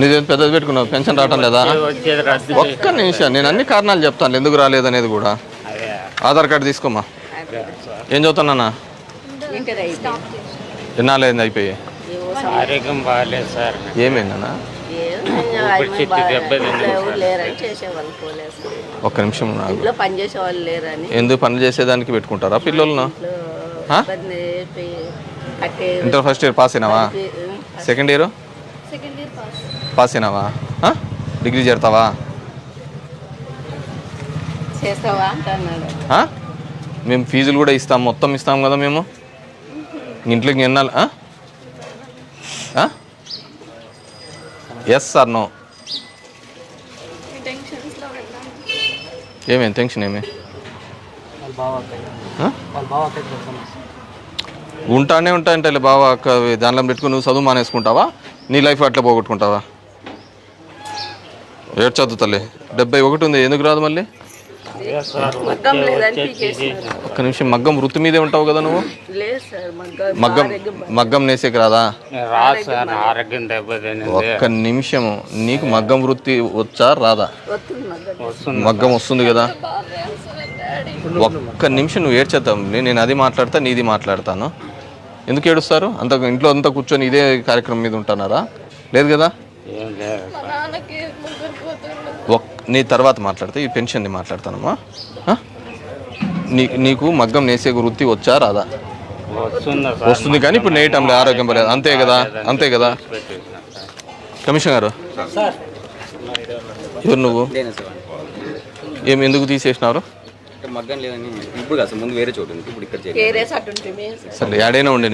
నీదేం పెద్దది పెట్టుకున్నావు? పెన్షన్ రావటం లేదా? ఒక్క నిమిషం. నేను అన్ని కారణాలు చెప్తాను. ఎందుకు రాలేదనేది కూడా. ఆధార్ కార్డు తీసుకోమా? ఏం చదువుతున్నా ఇంటర్ అయితే ఎన్నాళ్ళైంది అయిపోయి? ఆరోగ్యం బాగాలేదు సార్. ఏమైందన్నా. ఒక్క నిమిషం ఎందుకు పని చేసేదానికి పెట్టుకుంటారా పిల్లలను? Inter first year pass అయినావా? Second year? Second year pass. Pass అయినావా? Degree చేరుతావా? చేస్తావా అంటున్నాడు. ఆ? మేము ఫీజులు కూడా ఇస్తాం మొత్తం ఇస్తాం కదా మేము? ఇంట్లోకి ఎన్నాళ్ళు? ఎస్ సార్ నో ఏమేం టెన్షన్ ఏమి? ఉంటానే ఉంటాయంటే బావా అక్క దానిలో పెట్టుకుని నువ్వు చదువు మానేసుకుంటావా? నీ లైఫ్ అట్లా పోగొట్టుకుంటావా? ఏడు చదువు తల్లి. డెబ్బై ఒకటి ఉంది ఎందుకు రాదు మళ్ళీ? ఒక్క నిమిషం మగ్గం వృత్తి మీదే ఉంటావు కదా నువ్వు? మగ్గం మగ్గం మగ్గం నేసేకి రాదా? ఒక్క నిమిషము నీకు మగ్గం వృత్తి వచ్చా రాదా? మగ్గం. వస్తుంది. కదా? ఒక్క నిమిషం నువ్వు ఏడ్చేద్దాం నేను అది మాట్లాడతా నీది మాట్లాడతాను. ఎందుకు ఏడుస్తారు? అంత ఇంట్లో అంతా కూర్చొని ఇదే కార్యక్రమం మీద ఉంటున్నారా? లేదు కదా? లేదు. నీ తర్వాత మాట్లాడితే ఈ పెన్షన్ది మాట్లాడతానమ్మా? నీ నీకు మగ్గం నేసే వృత్తి వచ్చా రాదా? వస్తుంది కానీ ఇప్పుడు నేయటంలే ఆరోగ్యం పర్లేదు. అంతే కదా? అంతే కదా. కమిషన్ గారు. ఎవరు నువ్వు? లేనే సార్. ఏం ఎందుకు తీసేసినారు? ఇక్కడ మగ్గం లేదని ఇప్పుడు కాదు ముందు వేరే చోటు ఉంది. ఇప్పుడు ఇక్కడ సరే ఏడైనా ఉండి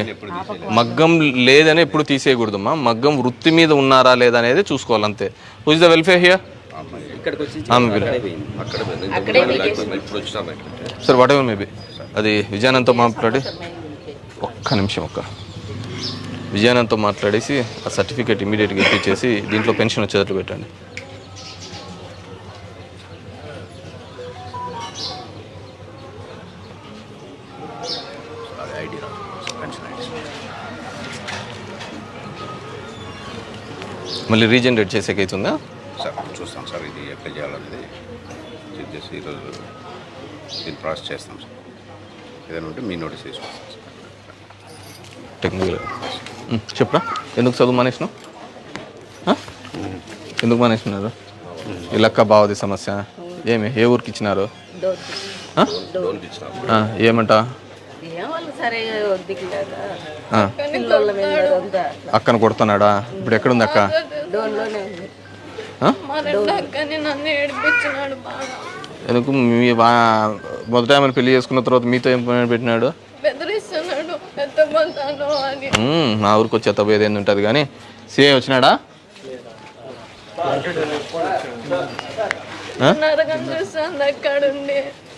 మగ్గం లేదని ఎప్పుడు తీసేయకూడదమ్మా. మగ్గం వృత్తి మీద ఉన్నారా లేదా అనేది చూసుకోవాలి అంతే who is the welfare here sir whatever maybe అది విజయానంతో మాట్లాడి ఒక్క నిమిషం ఒక్క. విజయానంతో మాట్లాడేసి ఆ సర్టిఫికేట్ ఇమీడియట్గా ఇప్పించేసి దీంట్లో పెన్షన్ వచ్చేటట్లు పెట్టండి. మళ్ళీ రీజనరేట్ చేసేకైతుందా? సార్ చూస్తాం సార్ ఇది ఎట్లా చేయాలనేది. చెక్ చేసి ఈరోజు దీన్ని ప్రాసెస్ చేస్తాం సార్. ఏదైనా ఉంటే మీ నోటీస్ తీసుకొస్తాం సార్. టెక్నికల్ చెప్పరా. ఎందుకు చదువు మానేసినావు? ఎందుకు మానేసినారు? ఈ లక్క బావది సమస్య. ఏమి ఏ ఊరికి ఇచ్చినారు? ఏమంట? అక్కను కొడుతున్నాడా? ఇప్పుడు ఎక్కడుంది అక్క? డోన్లోనే ఉంది. ఆ? మా రెండు అక్కని నన్ను ఏడిపించినాడు బాగా. ఎందుకు మీ మొదట ఆమెను పెళ్ళి చేసుకున్న తర్వాత మీతో ఏం పని పెట్టినాడు? మా ఊరికి వచ్చే తప్పేది ఏంది ఉంటుంది కానీ సిఐ వచ్చినాడా?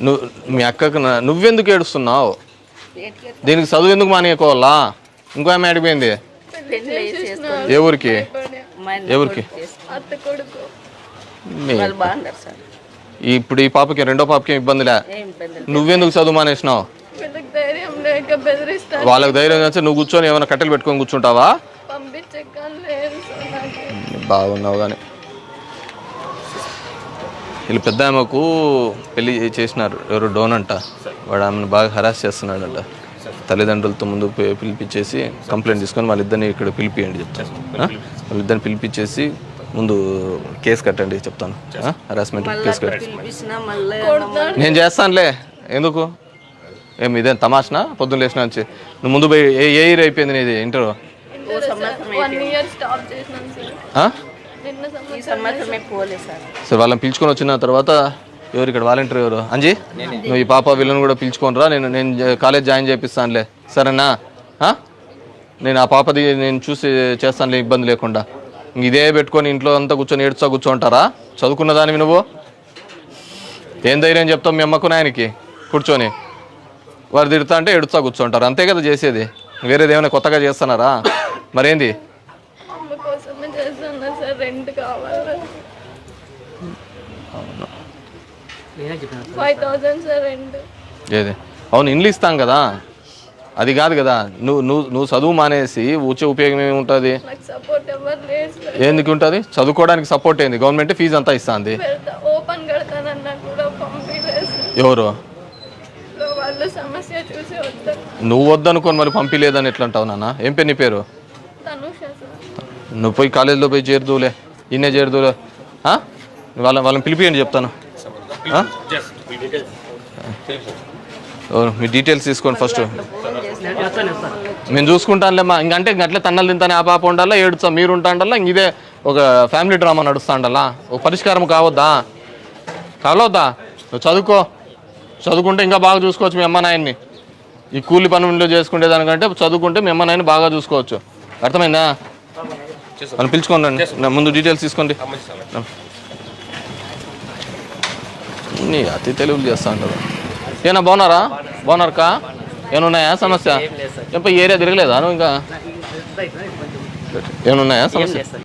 నువ్వు మీ అక్కకు నా- నువ్వెందుకు ఏడుస్తున్నావు? దీనికి చదువు ఎందుకు మానేయకోవాలా? ఇంకో ఆమె అడిగిపోయింది ఏ ఊరికి? ఏ ఊరికి? ఇప్పుడు ఈ పాపకి రెండో పాపకి ఏం ఇబ్బందిలే ఏం ఇబ్బంది లేదు. నువ్వెందుకు చదువు మానేసినావు? వీళ్ళకి ధైర్యం వచ్చి నువ్వు కూర్చొని ఏమైనా కట్టెలు పెట్టుకొని కూర్చుంటావా? బాగున్నావు కానీ వీళ్ళు పెద్ద ఆమెకు పెళ్ళి చేసినారు. ఎవరు? డోన్ అంట. వాడు ఆమెను బాగా హరాస్ చేస్తున్నాడంట. తల్లిదండ్రులతో ముందు పిలిపించేసి కంప్లైంట్ తీసుకొని వాళ్ళిద్దరిని ఇక్కడ పిలిపియండి చెప్తాను? వాళ్ళిద్దరిని పిలిపించేసి ముందు కేసు కట్టండి చెప్తాను. హరాస్మెంట్ కేసు కట్టి పిలిపించినా మళ్ళీ నేను చేస్తానులే. ఎందుకు? ఏం ఇదేం తమాషనా? పొద్దున్న లేచిన నుంచి. నువ్వు ముందు పోయి ఏ ఏ ఇయర్ అయిపోయింది నీది ఇంటర్? సార్ నిన్న ఈ సంవత్సరం సంవత్సరమే పోలే సార్. సరే వాళ్ళని పిలుచుకొని వచ్చిన తర్వాత ఎవరు ఇక్కడ వాలంటీర్ ఎవరు? అంజీ? నువ్వు ఈ పాప వీళ్ళని కూడా పిలుచుకొని రా నేను నేను కాలేజ్ జాయిన్ చేపిస్తానులే. సరేనా? నేను ఆ పాపది నేను చూసి చేస్తానులే ఇబ్బంది లేకుండా. ఇంక ఇదే పెట్టుకొని ఇంట్లో అంతా కూర్చొని ఏడుచా కూర్చోంటారా? చదువుకున్న దానివి నువ్వు? ఏం ధైర్యం చెప్తావు మీ అమ్మకు నాయనకి? కూర్చొని. వారు తిడతా అంటే ఎడుతా కూర్చోంటారు. అంతే కదా చేసేది. వేరేది ఏమైనా కొత్తగా చేస్తున్నారా మరేంది? ఫైవ్ థౌసండ్ సార్ రెంట్ ఏది? అవును ఇండ్లు ఇస్తాం కదా. అది కాదు కదా. నువ్వు నువ్వు నువ్వు చదువు మానేసి వచ్చే ఉపయోగం ఏముంటుంది? నాకు సపోర్ట్ ఎవరు లేదు సార్. ఎందుకు ఉంటుంది? చదువుకోవడానికి సపోర్ట్ అయింది గవర్నమెంట్ ఫీజు అంతా ఇస్తుంది. పెడతా ఓపెన్ కడతానన్నా కూడా పంపించలేదు సార్ ఎవరు? సో వాళ్ళు సమస్య చూసి వద్దాం. నువ్వు వద్దనుకొని మరి పంపిలేదని ఎట్లా అంటావు నాన్న? ఏం పేరు నీ పేరు? తనుష సార్. నువ్వు పోయి కాలేజీలో పోయి చేరుదువులే. ఇన్నే చేరుదువులే. ఆ? వాళ్ళ వాళ్ళని పిలిపియండి చెప్తాను. మీ డీటెయిల్స్ తీసుకోండి ఫస్ట్ మేము చూసుకుంటానులేమ్మా ఇంకంటే ఇంకట్లే తన్నలు తింటానే ఆ పాప ఉండాలా ఏడుస్తా మీరు ఉంటాండల్లా ఇంక ఇదే ఒక ఫ్యామిలీ డ్రామా నడుస్తాండల్లా ఒక పరిష్కారం కావద్దా? కావద్దా నువ్వు చదువుకో. చదువుకుంటే ఇంకా బాగా చూసుకోవచ్చు మీ అమ్మ నాయన్ని. ఈ కూలి పనులు చేసుకునే దానికంటే చదువుకుంటే మీ అమ్మ నాయన్ని బాగా చూసుకోవచ్చు. అర్థమైందా? మనం పిలుచుకోండి ముందు డీటెయిల్స్ తీసుకోండి. నీ అతి తెలుగులు చేస్తా అంటారు ఏనా బాగున్నారా? బాగున్నారకా? ఏమన్నాయా సమస్య? ఏం ఏరియా తిరగలేదా? నువ్వు ఇంకా? ఏమన్నాయా సమస్య?